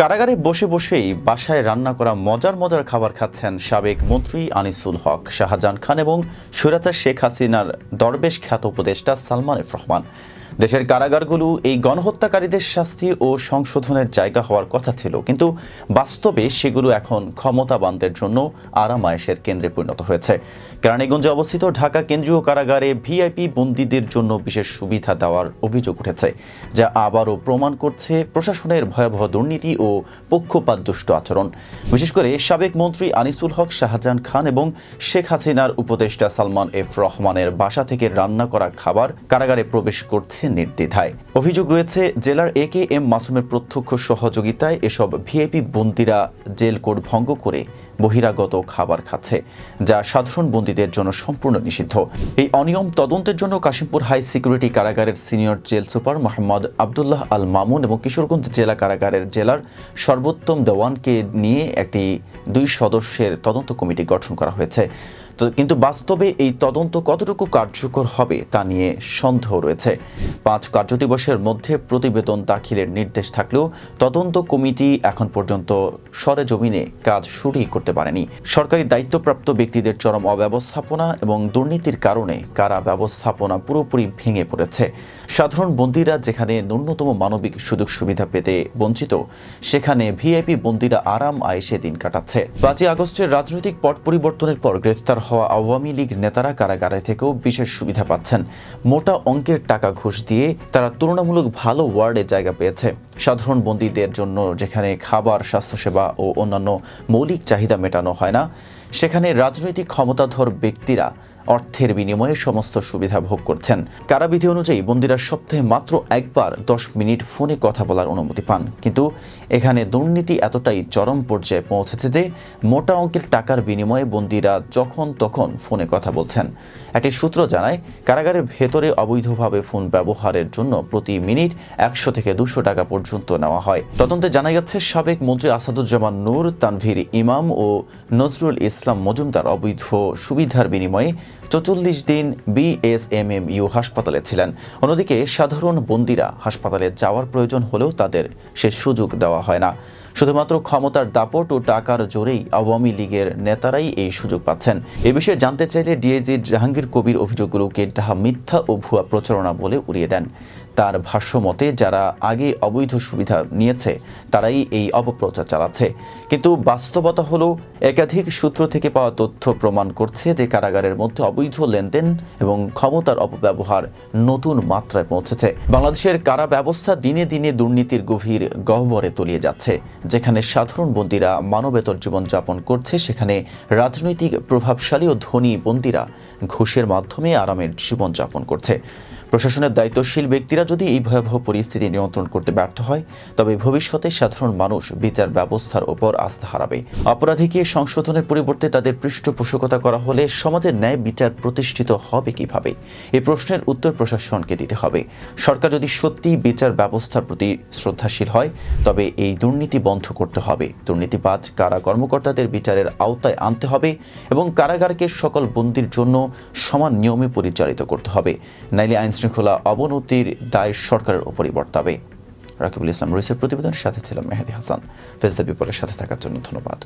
কারাগারে বসে বসেই বাসায় রান্না করা মজার মজার খাবার খাচ্ছেন সাবেক মন্ত্রী আনিসুল হক, শাহজাহান খান এবং স্বৈরাচার শেখ হাসিনার দরবেশ খ্যাত উপদেষ্টা সালমান রহমান। দেশের কারাগারগুলো এই গণহত্যাকারীদের শাস্তি ও সংশোধনের জায়গা হওয়ার কথা ছিল, কিন্তু বাস্তবে সেগুলো এখন ক্ষমতাবানদের জন্য আরামায়েশের কেন্দ্রে পরিণত হয়েছে। কেরানীগঞ্জে অবস্থিত ঢাকা কেন্দ্রীয় কারাগারে ভিআইপি বন্দীদের জন্য বিশেষ সুবিধা দেওয়ার অভিযোগ উঠেছে, যা আবারও প্রমাণ করছে প্রশাসনের ভয়াবহ দুর্নীতি ও পক্ষপাতদুষ্ট আচরণ। বিশেষ করে সাবেক মন্ত্রী আনিসুল হক শাহজাহান খান এবং শেখ হাসিনার উপদেষ্টা সালমান এফ রহমানের বাসা থেকে রান্না করা খাবার কারাগারে প্রবেশ করছে নির্দ্বিধায়। অভিযোগ রয়েছে, জেলার এ কে এম মাসুমের প্রত্যক্ষ সহযোগিতায় এসব ভিআইপি বন্দীরা জেল কোড ভঙ্গ করে বহিরাগত খাবার খাচ্ছে, যা সাধারণ বন্দীদের জন্য সম্পূর্ণ নিষিদ্ধ। এই অনিয়ম তদন্তের জন্য কাশিমপুর হাই সিকিউরিটি কারাগারের senior jail super Mohammad Abdullah Al Mamun এবং কিশোরগঞ্জ জেলা কারাগারের জেলার সর্বোত্তম দেওয়ানকে নিয়ে একটি দুই সদস্যের তদন্ত কমিটি গঠন করা হয়েছে। তো কিন্তু বাস্তবে এই তদন্ত কতটুকু কার্যকর হবে তা নিয়ে সন্দেহ রয়েছে। পাঁচ কার্যদিবসের মধ্যে প্রতিবেদন দাখিলের নির্দেশ থাকলেও তদন্ত কমিটি এখন পর্যন্ত সরেজমিনে কাজ শুরুই করতে পারেনি। সরকারি দায়িত্বপ্রাপ্ত ব্যক্তিদের চরম অব্যবস্থাপনা এবং দুর্নীতির কারণে কারা ব্যবস্থাপনা পুরোপুরি ভেঙে পড়েছে। সাধারণ বন্দীরা যেখানে ন্যূনতম মানবিক সুযোগ সুবিধা পেতে বঞ্চিত, সেখানে ভিআইপি বন্দীরা আরাম আয়েসে দিন কাটাচ্ছে। পাঁচই আগস্টের রাজনৈতিক পট পরিবর্তনের পর গ্রেফতার হওয়া আওয়ামী লীগ নেতারা কারাগারে থেকেও বিশেষ সুবিধা পাচ্ছেন। মোটা অঙ্কের টাকা ঘুষ দিয়ে তারা তুলনামূলক ভালো ওয়ার্ডে জায়গা পেয়েছে। সাধারণ বন্দীদের জন্য যেখানে খাবার, স্বাস্থ্যসেবা ও অন্যান্য মৌলিক চাহিদা মেটানো হয় না, সেখানে রাজনৈতিক ক্ষমতাধর ব্যক্তিরা অর্থের বিনিময়ে সমস্ত সুবিধা ভোগ করছেন। কারাবিধি অনুযায়ী বন্দীরা সপ্তাহে মাত্র একবার দশ মিনিট ফোনে কথা বলার অনুমতি পান। কিন্তু এখানে দুর্নীতি এতটাই চরম পর্যায়ে পৌঁছেছে যে মোটা অঙ্কের টাকার বিনিময়ে বন্দিরা যখন তখন ফোনে কথা বলছেন। একটি সূত্র জানায়, কারাগারের ভেতরে অবৈধভাবে ফোন ব্যবহারের জন্য প্রতি মিনিট একশো থেকে দুশো টাকা পর্যন্ত নেওয়া হয়। তদন্তে জানা যাচ্ছে সাবেক মন্ত্রী আসাদুজ্জামান নূর, তানভীর ইমাম ও নজরুল ইসলাম মজুমদার অবৈধ সুবিধার বিনিময়ে চৌচল্লিশ দিন বিএসএমএমইউ হাসপাতালে ছিলেন। অন্যদিকে সাধারণ বন্দীরা হাসপাতালে যাওয়ার প্রয়োজন হলেও তাদের সে সুযোগ দেওয়া হয় না। শুধুমাত্র ক্ষমতার দাপট ও টাকার জোরেই আওয়ামী লীগের নেতারাই এই সুযোগ পাচ্ছেন। এ বিষয়ে জানতে চাইলে ডিএজি জাহাঙ্গীর কবির অভিযোগগুলোকে ডাহা মিথ্যা ও ভুয়া প্রচারণা বলে উড়িয়ে দেন। তার ভাষ্য মতে যারা আগে অবৈধ সুবিধা নিয়েছে, তারাই এই অপপ্রচার চালাচ্ছে। কিন্তু বাস্তবতা হলো, একাধিক সূত্র থেকে পাওয়া তথ্য প্রমাণ করছে যে কারাগারের মধ্যে অবৈধ লেনদেন এবং ক্ষমতার অপব্যবহার নতুন মাত্রায় পৌঁছেছে। বাংলাদেশের কারা ব্যবস্থা দিনে দিনে দুর্নীতির গভীর গহ্বরে তলিয়ে যাচ্ছে, যেখানে সাধারণ বন্দীরা মানবেতর জীবনযাপন করছে, সেখানে রাজনৈতিক প্রভাবশালী ও ধনী বন্দীরা ঘুষের মাধ্যমে আরামের জীবনযাপন করছে। প্রশাসনের দায়িত্বশীল ব্যক্তিরা যদি এই ভয়াবহ পরিস্থিতি নিয়ন্ত্রণ করতে ব্যর্থ হয়, তবে ভবিষ্যতে সাধারণ মানুষ বিচার ব্যবস্থার ওপর আস্থা হারাবে। অপরাধীকে সংশোধনের পরিবর্তে তাদের পৃষ্ঠপোষকতা করা হলে সমাজের ন্যায় বিচার প্রতিষ্ঠিত হবে কীভাবে? এই প্রশ্নের উত্তর প্রশাসনকে দিতে হবে। সরকার যদি সত্যি বিচার ব্যবস্থার প্রতি শ্রদ্ধাশীল হয়, তবে এই দুর্নীতি বন্ধ করতে হবে। দুর্নীতিবাজ কারা কর্মকর্তাদের বিচারের আওতায় আনতে হবে এবং কারাগারকে সকল বন্দির জন্য সমান নিয়মে পরিচালিত করতে হবে। নাইলে আইন শৃঙ্খলা অবনতির দায় সরকারের ওপরই বর্তাবে। রাকিবুল ইসলাম রইসের প্রতিবেদনের সাথে ছিলাম মেহেদি হাসান। ফেসদা বিপলের সাথে থাকার জন্য ধন্যবাদ।